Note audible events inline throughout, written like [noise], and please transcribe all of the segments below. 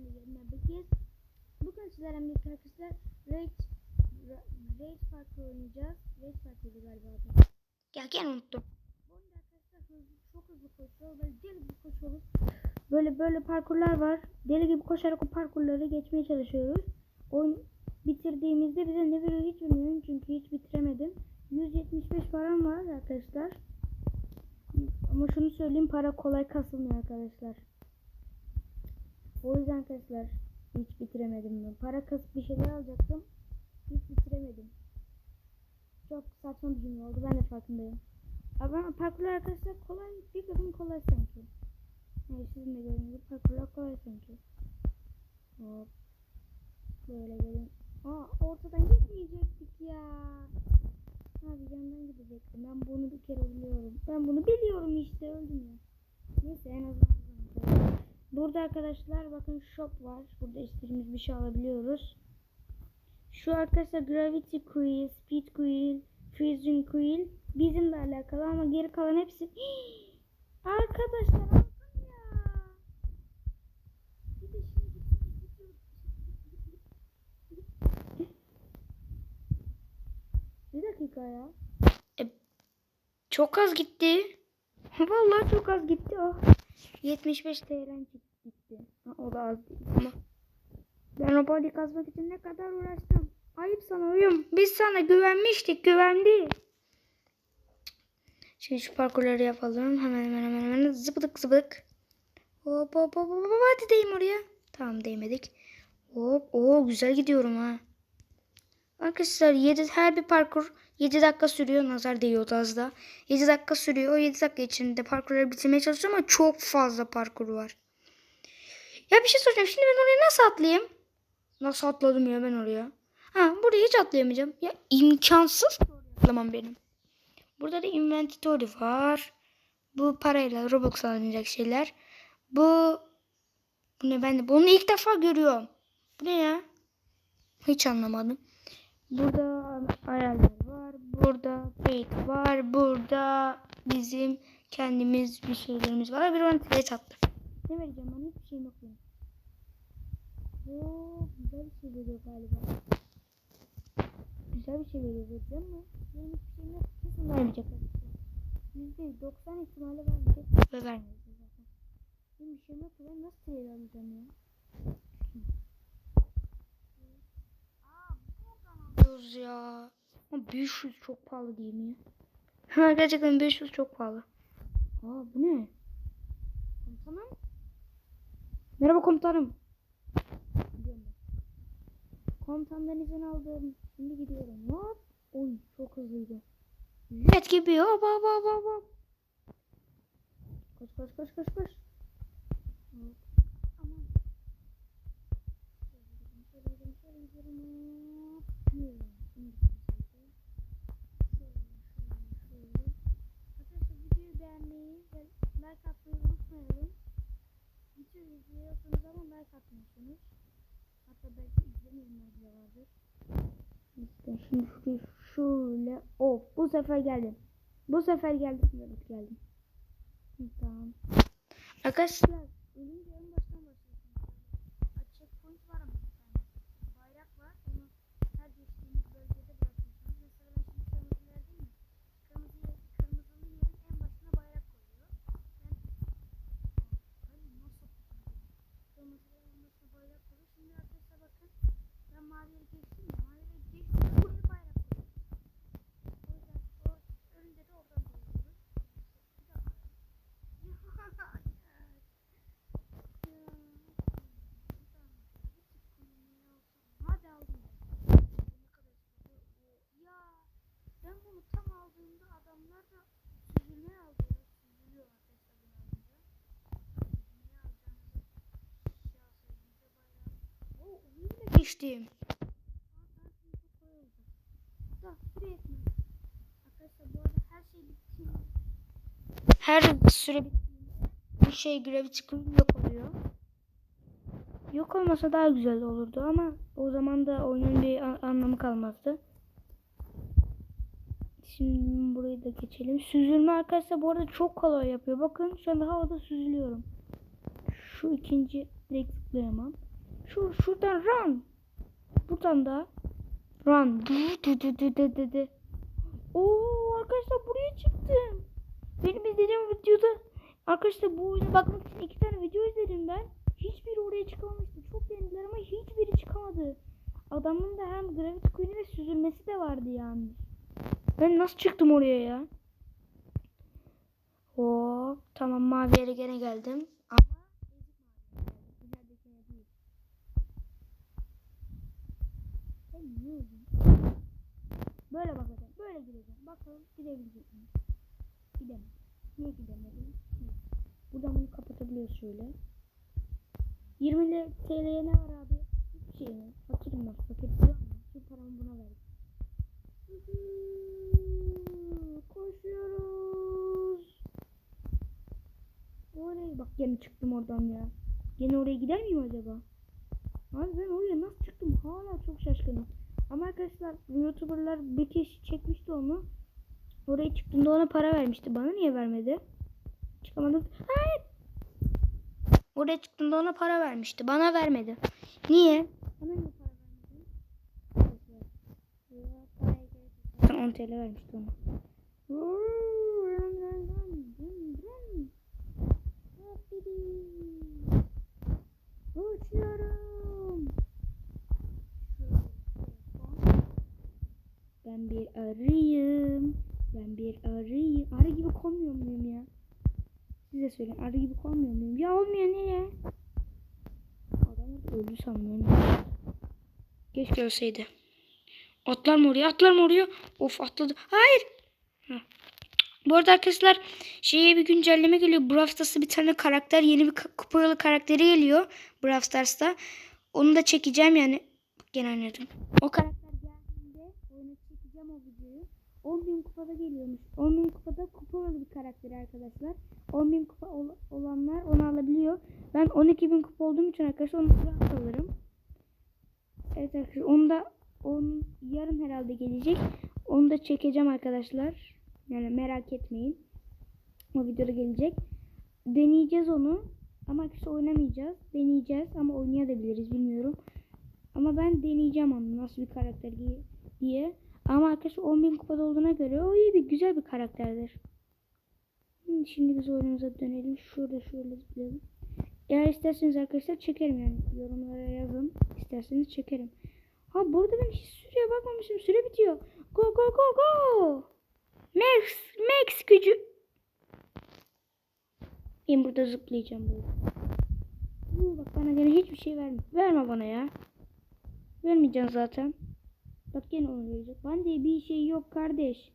ben de yerine Bekir. Bugün sizlerle birlikte arkadaşlar Rage Ra- Rage Park'ı oynayacağız. Rage Park'ıydı galiba adı. Ya gene unuttum. Bu oyunda arkadaşlar hızlı, çok hızlı koşuyor. Böyle deli gibi koşuyoruz. Böyle böyle parkurlar var. Deli gibi koşarak o parkurları geçmeye çalışıyoruz. Oyun bitirdiğimizde bize ne veriyor hiç bilmiyorum. Çünkü hiç bitiremedim. 175 param var arkadaşlar. Ama şunu söyleyeyim para kolay kasılmıyor arkadaşlar. O yüzden arkadaşlar hiç bitiremedim ben. Para kasıp bir şeyler alacaktım. Hiç bitiremedim. Çok saçma bir cümle oldu. Ben de farkındayım. Ama parkurlar arkadaşlar kolay. Bir kadın kolay sanki. Evet sizin de gördüğünüz parkurlar kolay sanki. Hop. Böyle gelin. Aa ortadan gitmeyecektik ya. Abi yandan gidecektim. Ben bunu bir kere biliyorum. Ben bunu biliyorum işte öldüm ya. Neyse en azından. Burada arkadaşlar bakın shop var. Burada istediğimiz bir şey alabiliyoruz. Şu arkadaşlar Gravity Coil, Speed Coil, Fusion Coil bizimle alakalı ama geri kalan hepsi [gasps] arkadaşlar aldım ya. [laughs] Bir dakika ya. Çok az gitti. [laughs] Vallahi çok az gitti o. 75 TL gitti. Ha, o da az ama. Ben o body kazmak için ne kadar uğraştım. Ayıp sana uyum. Biz sana güvenmiştik güvendi. Şimdi şu parkurları yapalım. Hemen hemen hemen hemen zıbıdık zıbıdık. Hop hop hop hop hadi değim oraya. Tamam değmedik. Hop o güzel gidiyorum ha. Arkadaşlar 7 her bir parkur 7 dakika sürüyor. Nazar değiyordu az da. 7 dakika sürüyor. O 7 dakika içinde parkurları bitirmeye çalışıyorum ama çok fazla parkur var. Ya bir şey soracağım. Şimdi ben oraya nasıl atlayayım? Nasıl atladım ya ben oraya? Ha buraya hiç atlayamayacağım. Ya imkansız atlamam benim. Burada da inventory var. Bu parayla Roblox alınacak şeyler. Bu bu ne ben de bunu ilk defa görüyorum. Bu ne ya? Hiç anlamadım. Burada ayarlar var. Burada paint var. Burada bizim kendimiz bir şeylerimiz var. Bir bana attı. Ne vereceğim ben hiçbir şeyim yok benim. Oo, güzel bir şey veriyor galiba. Güzel bir şey veriyor vereceğim mi? Benim hiçbir şeyim yok. Kesin vermeyecek arkadaşlar. Yüzde doksan ihtimalle vermeyecek. Ve vermiyor. zaten. Benim bir şeyim yok ben nasıl trailer alacağım ya? Diyoruz ya. Ama 500 çok pahalı değil mi? Ha [laughs] gerçekten 500 çok pahalı. Aa bu ne? Komutanım? Merhaba komutanım. Komutandan izin aldım. Şimdi gidiyorum. Hop. Oy çok hızlıydı. Jet gibi hop hop hop hop hop. Koş koş koş koş koş. Hop. Aman. Şöyle gidelim şöyle gidelim. Hop. Yürü. Şimdi şöyle. Şöyle şöyle şöyle. Arkadaşlar videoyu beğenmeyi ve like atmayı unutmayalım. Video izliyorsunuz ama like atmıyorsunuz. Hatta belki izlemeyenler bile vardır. İşte şimdi şöyle. Oh bu sefer geldim. Bu sefer geldim. Evet geldim. Tamam. Arkadaşlar Ölünce en baştan başlıyorsunuz. Açık checkpoint var ama bir tane. Bayrak var. Onu her geçtiğiniz bölgede bırakıyorsunuz. Mesela ben şimdi kırmızı verdim mi? Kırmızı yer, kırmızılı yerin en başına bayrak koyuyor. Ben Ay nasıl Kırmızı yerin en başına bayrak koyuyor. Şimdi arkadaşlar bakın. Ben mavi yeri geçtim ya. Mavi yeri geçtim. Buraya bayrak koyuyor. O yüzden o önünde de oradan koyuyoruz. Bir dakika. Hadi aldım. Ya ben bunu tam aldığımda adamlar da bile geçtim. Her süre bir şey Gravity Queen yok oluyor. Yok olmasa daha güzel olurdu ama o zaman da oyunun bir anlamı kalmazdı. Şimdi burayı da geçelim. Süzülme arkadaşlar bu arada çok kolay yapıyor. Bakın şu anda havada süzülüyorum. Şu ikinci direkt tıklayamam. Şu şuradan run. Buradan da run. Oo arkadaşlar buraya çıktım. Benim izlediğim videoda arkadaşlar bu oyuna bakmak için iki tane video izledim ben. Hiçbiri oraya çıkamamıştı. Çok denediler ama hiçbiri çıkamadı. Adamın da hem Gravity Queen'i ve süzülmesi de vardı yani. Ben nasıl çıktım oraya ya? Hop tamam mavi yere gene geldim. Ama? Böyle bakacağım. Böyle gideceğim. Bakalım gidebilecek miyim? Gidemem. Niye gidemedim? Buradan bunu kapatabiliyoruz şöyle. 20 TL'ye ne var abi? Hiçbir şey mi? Fakirim ben. Fakir biliyor musun? Tüm paramı buna verdim. Koşuyoruz. Oraya bak gene çıktım oradan ya. Gene oraya gider miyim acaba? Abi ben oraya nasıl çıktım? Hala çok şaşkınım. Ama arkadaşlar YouTuber'lar bir kişi çekmişti onu. Oraya çıktığında ona para vermişti. Bana niye vermedi? Çıkamadım. Hayır. oraya çıktığında ona para vermişti. Bana vermedi. Niye? Bana niye para vermedi? Zaten 10 TL vermişti ona. Uçuyorum. Ben bir arıyım. Ben bir arıyım. Arı gibi konmuyor muyum ya? Size söyleyin. Arı gibi konmuyor muyum? Ya olmuyor niye? Adam öldü sanmıyorum. Keşke ölseydi. Atlar mı oraya? Atlar mı oraya? Of atladı. Hayır. Bu arada arkadaşlar şeye bir güncelleme geliyor. Brawl Stars'ta bir tane karakter yeni bir kupayalı karakteri geliyor. Brawl Stars'ta. Onu da çekeceğim yani. Gene oynadım. O karakter geldiğinde oyuna çekeceğim o videoyu. 10.000 kupada geliyormuş. 10.000 kupada kupalı bir karakter arkadaşlar. 10.000 kupa ol- olanlar onu alabiliyor. Ben 12.000 kupa olduğum için arkadaşlar onu alırım. Evet arkadaşlar onu da onun yarın herhalde gelecek. Onu da çekeceğim arkadaşlar. Yani merak etmeyin. O videoda gelecek. Deneyeceğiz onu. Ama arkadaşlar oynamayacağız. Deneyeceğiz ama oynayabiliriz bilmiyorum. Ama ben deneyeceğim onu nasıl bir karakter diye. Ama arkadaşlar 10.000 kupada olduğuna göre o iyi bir güzel bir karakterdir. Hı, Şimdi biz oyunumuza dönelim. Şurada şöyle zıplayalım. Eğer isterseniz arkadaşlar çekerim yani. Yorumlara yazın. İsterseniz çekerim. Ha burada ben hiç süreye bakmamışım. Süre bitiyor. Go go go go. Max Max gücü. Ben burada zıplayacağım böyle. Hı, bak bana gene hiçbir şey verme. Verme bana ya. Vermeyeceksin zaten. Bak gene onu verecek. Bende bir şey yok kardeş.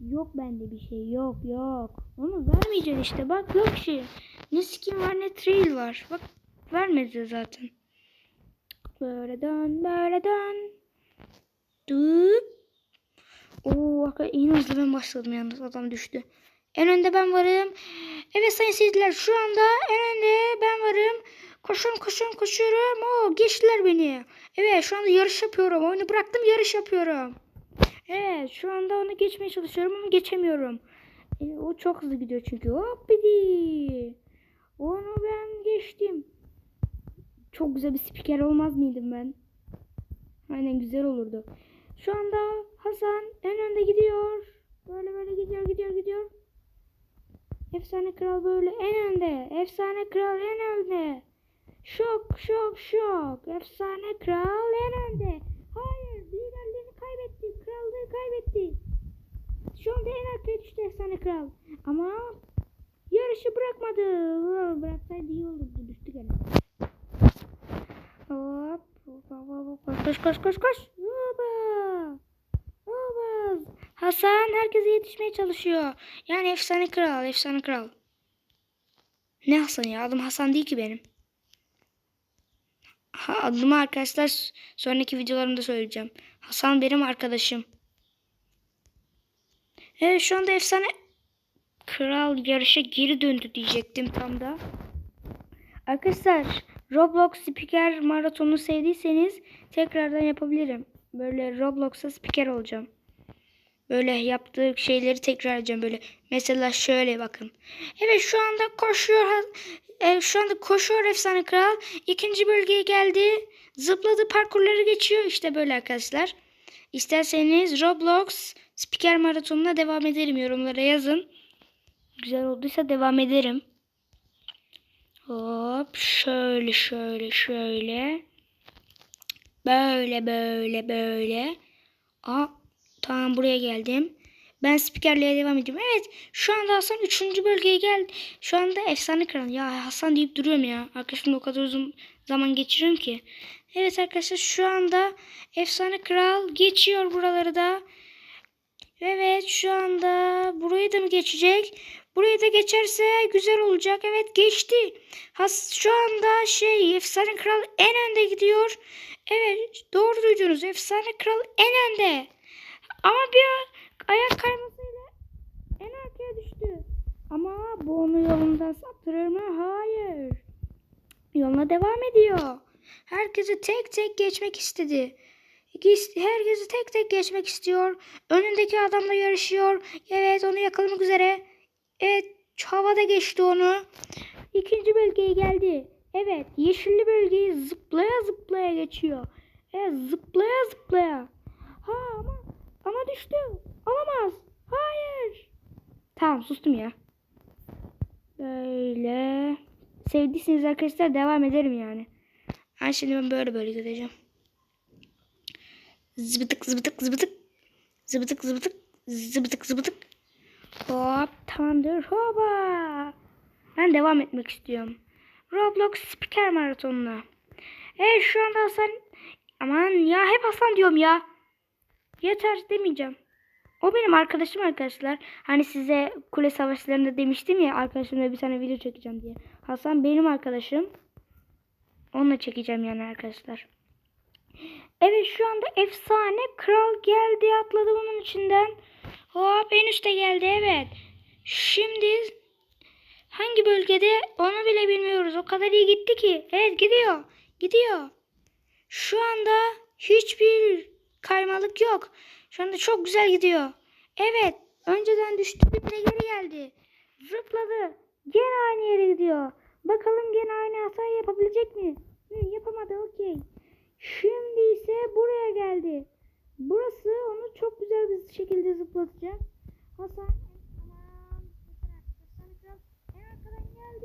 Yok bende bir şey yok yok. Onu vermeyeceksin işte bak yok şey. Ne skin var ne trail var. Bak vermedi zaten. Böyle dön böyle dön. Dıp. Oo en hızlı ben başladım yalnız adam düştü. En önde ben varım. Evet sayın seyirciler şu anda en önde ben varım. Koşuyorum koşuyorum koşuyorum. Oo geçtiler beni. Evet şu anda yarış yapıyorum. Oyunu bıraktım yarış yapıyorum. Evet şu anda onu geçmeye çalışıyorum ama geçemiyorum. E, o çok hızlı gidiyor çünkü. Hop bidi. Onu ben geçtim. Çok güzel bir spiker olmaz mıydım ben? Aynen güzel olurdu. Şu anda Hasan en önde gidiyor. Böyle böyle gidiyor gidiyor gidiyor. Efsane kral böyle en önde. Efsane kral en önde. Şok şok şok. Efsane kral en önde. Hayır liderliğini kaybetti. Krallığı kaybetti. Şu anda en arkaya düştü efsane kral. Ama yarışı bırakmadı. Bıraksaydı iyi olurdu. Düştü gene. Hop. Koş koş koş koş. Hoba. Hoba. Hasan herkese yetişmeye çalışıyor. Yani efsane kral efsane kral. Ne Hasan ya adım Hasan değil ki benim. Ha, adımı arkadaşlar sonraki videolarımda söyleyeceğim. Hasan benim arkadaşım. Evet şu anda efsane kral yarışa geri döndü diyecektim tam da. Arkadaşlar Roblox spiker maratonu sevdiyseniz tekrardan yapabilirim. Böyle Roblox'a spiker olacağım. Böyle yaptığı şeyleri tekrar edeceğim böyle. Mesela şöyle bakın. Evet şu anda koşuyor. e, şu anda koşuyor efsane kral. İkinci bölgeye geldi. Zıpladı parkurları geçiyor. İşte böyle arkadaşlar. İsterseniz Roblox spiker maratonuna devam ederim. Yorumlara yazın. Güzel olduysa devam ederim. Hop şöyle şöyle şöyle. Böyle böyle böyle. Aa tamam buraya geldim. Ben spikerliğe devam ediyorum. Evet şu anda Hasan 3. bölgeye geldi. Şu anda efsane kral. Ya Hasan deyip duruyorum ya. Arkadaşımla o kadar uzun zaman geçiriyorum ki. Evet arkadaşlar şu anda efsane kral geçiyor buraları da. Evet şu anda burayı da mı geçecek? Burayı da geçerse güzel olacak. Evet geçti. Has şu anda şey efsane kral en önde gidiyor. Evet doğru duydunuz. Efsane kral en önde. Ama bir ayak kaymasıyla en arkaya düştü. Ama bu onu yolundan saptırır mı? Hayır. Yoluna devam ediyor. Herkesi tek tek geçmek istedi. Herkesi tek tek geçmek istiyor. Önündeki adamla yarışıyor. Evet onu yakalamak üzere. Evet havada geçti onu. İkinci bölgeye geldi. Evet yeşilli bölgeyi zıplaya zıplaya geçiyor. Evet zıplaya zıplaya. Ha ama ama düştü. Olamaz. Hayır. Tamam sustum ya. Böyle. Sevdiyseniz arkadaşlar devam ederim yani. Ha şimdi ben böyle böyle gideceğim. Zıbıtık zıbıtık zıbıtık. Zıbıtık zıbıtık. Zıbıtık zıbıtık. Hop tamamdır. Hoba. Ben devam etmek istiyorum. Roblox Spiker Maratonu'na. Evet şu anda Hasan... Aman ya hep Hasan diyorum ya. Yeter demeyeceğim. O benim arkadaşım arkadaşlar. Hani size kule savaşlarında demiştim ya arkadaşımla bir tane video çekeceğim diye. Hasan benim arkadaşım. Onunla çekeceğim yani arkadaşlar. Evet şu anda efsane kral geldi atladı bunun içinden. Hop en üstte geldi evet. Şimdi hangi bölgede onu bile bilmiyoruz. O kadar iyi gitti ki. Evet gidiyor. Gidiyor. Şu anda hiçbir kaymalık yok. Şu anda çok güzel gidiyor. Evet. Önceden düştü de geri geldi. Zıpladı. Gene aynı yere gidiyor. Bakalım gene aynı hatayı yapabilecek mi? Hı, yapamadı okey. Şimdi ise buraya geldi. Burası onu çok güzel bir şekilde zıplatacak. Hasan aman Hasan kral en arkadan geldi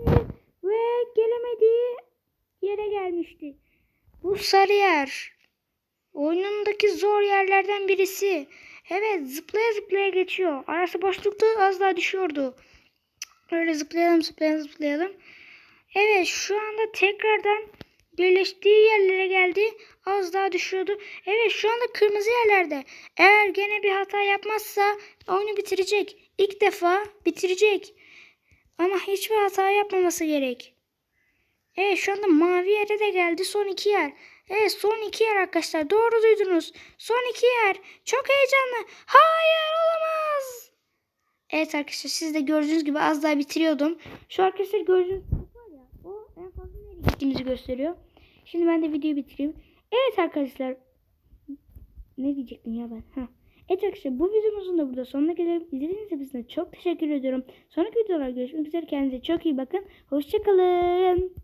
ve gelemediği yere gelmişti. Bu sarı yer. Oyunundaki zor yerlerden birisi. Evet zıplaya zıplaya geçiyor. Arası boşluktu az daha düşüyordu. Öyle zıplayalım zıplayalım zıplayalım. Evet şu anda tekrardan birleştiği yerlere geldi. Az daha düşüyordu. Evet şu anda kırmızı yerlerde. Eğer gene bir hata yapmazsa oyunu bitirecek. İlk defa bitirecek. Ama hiçbir hata yapmaması gerek. Evet şu anda mavi yere de geldi. Son iki yer. Evet son iki yer arkadaşlar. Doğru duydunuz. Son iki yer. Çok heyecanlı. Hayır olamaz. Evet arkadaşlar siz de gördüğünüz gibi az daha bitiriyordum. Şu arkadaşlar gördüğünüz var ya o en fazla nereye gittiğimizi gösteriyor. Şimdi ben de videoyu bitireyim. Evet arkadaşlar. Ne diyecektim ya ben? Ha. Evet arkadaşlar bu videomuzun da burada sonuna gelelim. İzlediğiniz için çok teşekkür ediyorum. Sonraki videolarda görüşmek üzere. Kendinize çok iyi bakın. Hoşçakalın.